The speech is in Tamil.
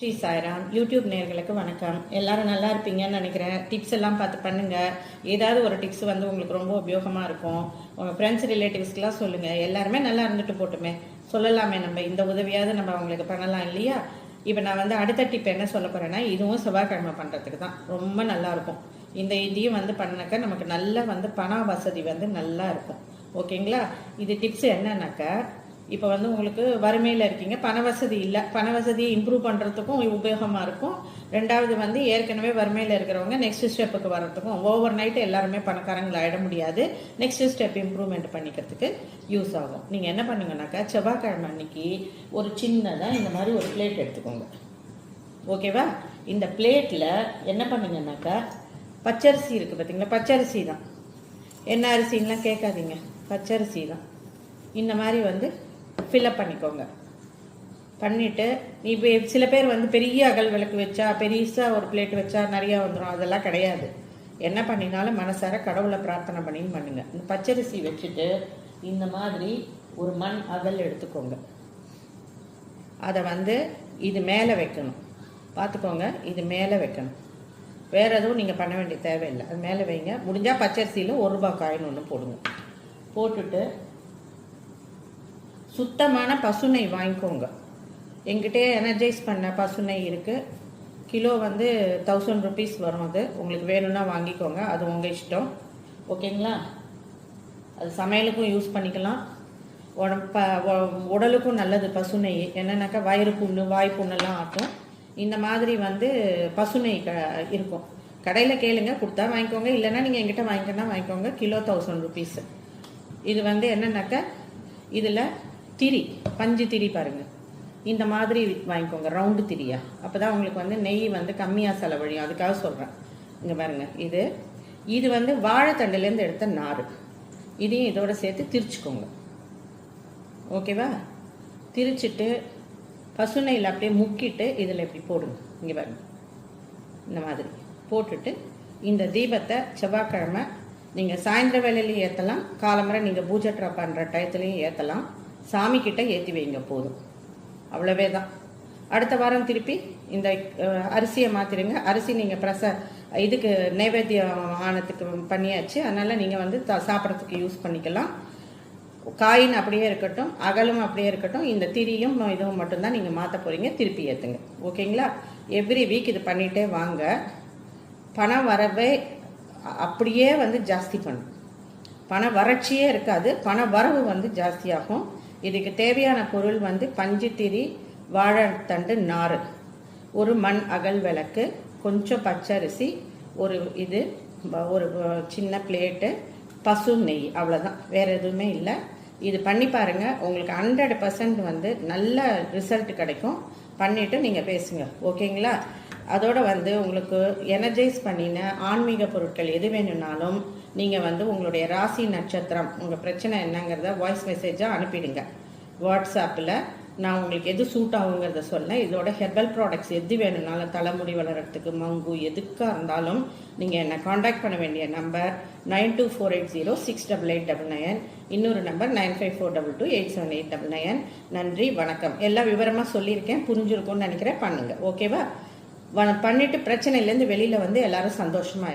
ஸ்ரீ சாய்ராம் யூடியூப் நேர்களுக்கு வணக்கம். எல்லாரும் நல்லா இருப்பீங்கன்னு நினைக்கிறேன். டிப்ஸ் எல்லாம் பார்த்து பண்ணுங்க. ஏதாவது ஒரு டிப்ஸ் வந்து உங்களுக்கு ரொம்ப உபயோகமாக இருக்கும். உங்கள் ஃப்ரெண்ட்ஸ் ரிலேட்டிவ்ஸ்க்கெலாம் சொல்லுங்கள் எல்லாருமே நல்லா இருந்துட்டு போட்டுமே. சொல்லலாமே நம்ம. இந்த உதவியாவது நம்ம அவங்களுக்கு பண்ணலாம் இல்லையா? இப்போ நான் வந்து அடுத்த டிப் என்ன சொல்ல போகிறேன்னா இதுவும் செவ்வாய்க்கிழமை பண்ணுறதுக்கு தான். ரொம்ப நல்லா இருக்கும். இந்த இதையும் வந்து பண்ணாக்க நமக்கு நல்ல வந்து பண வசதி வந்து நல்லா இருக்கும். ஓகேங்களா? இது டிப்ஸ் என்னன்னாக்கா இப்போ வந்து உங்களுக்கு வறுமையில் இருக்கீங்க. பண வசதி இல்லை. பண வசதியை இம்ப்ரூவ் பண்ணுறதுக்கும் உபயோகமாக இருக்கும். ரெண்டாவது வந்து ஏற்கனவே வறுமையில் இருக்கிறவங்க நெக்ஸ்ட் ஸ்டெப்புக்கு வர்றதுக்கும் ஓவர் நைட்டு எல்லாருமே பணக்காரங்களை ஆயிட முடியாது. நெக்ஸ்ட் ஸ்டெப் இம்ப்ரூவ்மெண்ட் பண்ணிக்கிறதுக்கு யூஸ் ஆகும். நீங்கள் என்ன பண்ணுங்கனாக்கா செவ்வாய்க்கிழமை அன்னைக்கு ஒரு சின்னதாக இந்த மாதிரி ஒரு பிளேட் எடுத்துக்கோங்க. ஓகேவா இந்த பிளேட்டில் என்ன பண்ணுங்கனாக்கா பச்சரிசி இருக்குது பார்த்தீங்களா பச்சரிசி தான். என்ன அரிசின்லாம் கேட்காதீங்க. பச்சரிசி தான். இந்த மாதிரி வந்து ஃபில்அப் பண்ணிக்கோங்க. பண்ணிவிட்டு இப்போ சில பேர் வந்து பெரிய அகல் விளக்கு வச்சா பெருசாக ஒரு பிளேட் வச்சா நிறையா வந்துடும் அதெல்லாம் கிடையாது. என்ன பண்ணினாலும் மனசார கடவுளை பிரார்த்தனை பண்ணின்னு பண்ணுங்கள் இந்த பச்சரிசி வச்சுட்டு இந்த மாதிரி ஒரு மண் அகல் எடுத்துக்கோங்க. அதை வந்து இது மேலே வைக்கணும். பார்த்துக்கோங்க இது மேலே வைக்கணும். வேறு எதுவும் நீங்கள் பண்ண வேண்டிய தேவையில்லை. அது மேலே வைங்க. முடிஞ்சால் பச்சரிசியில் ஒரு ரூபாய் காயின் ஒன்று போடுங்க. போட்டுட்டு சுத்தமான பசுனை வாங்கிக்கோங்க. எங்கிட்டே எனர்ஜைஸ் பண்ண பசுனை இருக்குது கிலோ வந்து தௌசண்ட் ருபீஸ் வரும் அது. உங்களுக்கு வேணும்னா வாங்கிக்கோங்க. அது உங்கள் இஷ்டம். ஓகேங்களா அது சமையலுக்கும் யூஸ் பண்ணிக்கலாம். உடம்ப உடலுக்கும் நல்லது பசுனை. என்னென்னாக்கா வயிறு புண்ணு வாய் புண்ணெல்லாம் ஆட்டும். இந்த மாதிரி வந்து பசுனை க இருக்கும். கடையில் கேளுங்க கொடுத்தா வாங்கிக்கோங்க. இல்லைன்னா நீங்கள் எங்கிட்ட வாங்கிக்கன்னா வாங்கிக்கோங்க. கிலோ தௌசண்ட் ருபீஸ் இது வந்து என்னென்னாக்கா இதில் திரி பஞ்சு திரி பாருங்க. இந்த மாதிரி வாங்கிக்கோங்க ரவுண்டு திரியா. அப்போ தான் உங்களுக்கு வந்து நெய் வந்து கம்மியாக செலவழியும். அதுக்காக சொல்கிறேன் இங்கே பாருங்கள் இது. இது வந்து வாழைத்தண்டுலேருந்து எடுத்த நார். இதையும் இதோட சேர்த்து திரிச்சுக்கோங்க. ஓகேவா? திரிச்சிட்டு பசுனையில் அப்படியே முக்கிட்டு இதில் இப்படி போடுங்க. இங்கே பாருங்க. இந்த மாதிரி போட்டுட்டு இந்த தீபத்தை செவ்வாய்க்கிழமை நீங்கள் சாயந்தர வேலையிலையும் ஏற்றலாம் காலம்பரை நீங்கள் பூஜை ட்ரா பண்ணுற டயத்துலையும் ஏற்றலாம் சாமி கிட்ட ஏற்றி வைங்க போதும். அவ்வளவே தான் அடுத்த வாரம் திருப்பி இந்த அரிசியை மாற்றிடுங்க அரிசி நீங்கள் பிரச இதுக்கு நைவேத்தியம் ஆனதுக்கு பண்ணியாச்சு. அதனால் நீங்கள் வந்து த- சாப்பிட்றதுக்கு யூஸ் பண்ணிக்கலாம். காயின் அப்படியே இருக்கட்டும் அகலும் அப்படியே இருக்கட்டும் இந்த திரியும் இதுவும் மட்டும்தான் நீங்கள் மாற்ற போகிறீங்க திருப்பி ஏற்றுங்க ஓகேங்களா? எவ்ரி வீக் இது பண்ணிகிட்டே வாங்க. பண வரவே அப்படியே வந்து ஜாஸ்தி பண்ணும். பண வறட்சியே இருக்காது. பண வரவு வந்து ஜாஸ்தியாகும். இதுக்கு தேவையான பொருள் வந்து பஞ்சுத்திரி வாழைத்தண்டு நார் ஒரு மண் அகல் விளக்கு கொஞ்சம் பச்சரிசி ஒரு இது ஒரு சின்ன பிளேட்டு பசு நெய் அவ்வளோதான் வேறு எதுவுமே இல்லை. இது பண்ணி பாருங்கள் உங்களுக்கு ஹண்ட்ரட் பர்சன்ட் வந்து நல்ல ரிசல்ட் கிடைக்கும். பண்ணிவிட்டு நீங்கள் பேசுங்க. ஓகேங்களா? அதோடு வந்து உங்களுக்கு எனர்ஜைஸ் பண்ணின ஆன்மீக பொருட்கள் எது வேணும்னாலும் நீங்கள் வந்து உங்களுடைய ராசி நட்சத்திரம் உங்கள் பிரச்சனை என்னங்கிறத வாய்ஸ் மெசேஜாக அனுப்பிடுங்க. வாட்ஸ்அப்பில் நான் உங்களுக்கு எது சூட் ஆகுங்கிறத சொன்னேன் இதோட ஹெர்பல் ப்ராடக்ட்ஸ் எது வேணும்னாலும் தலைமுடி வளர்கிறதுக்கு மங்கு எதுக்காக இருந்தாலும் நீங்கள் என்னை காண்டாக்ட் பண்ண வேண்டிய number nine two four eight zero six double eight double nine இன்னொரு number nine five four double two eight seven eight double nine நன்றி வணக்கம். எல்லாம் விவரமாக சொல்லியிருக்கேன் புரிஞ்சிருக்கும்னு நினைக்கிறேன். பண்ணுங்கள் ஓகேவா வ- பண்ணிட்டு பிரச்சனையிலேருந்து வெளியில் வந்து எல்லாரும் சந்தோஷமாக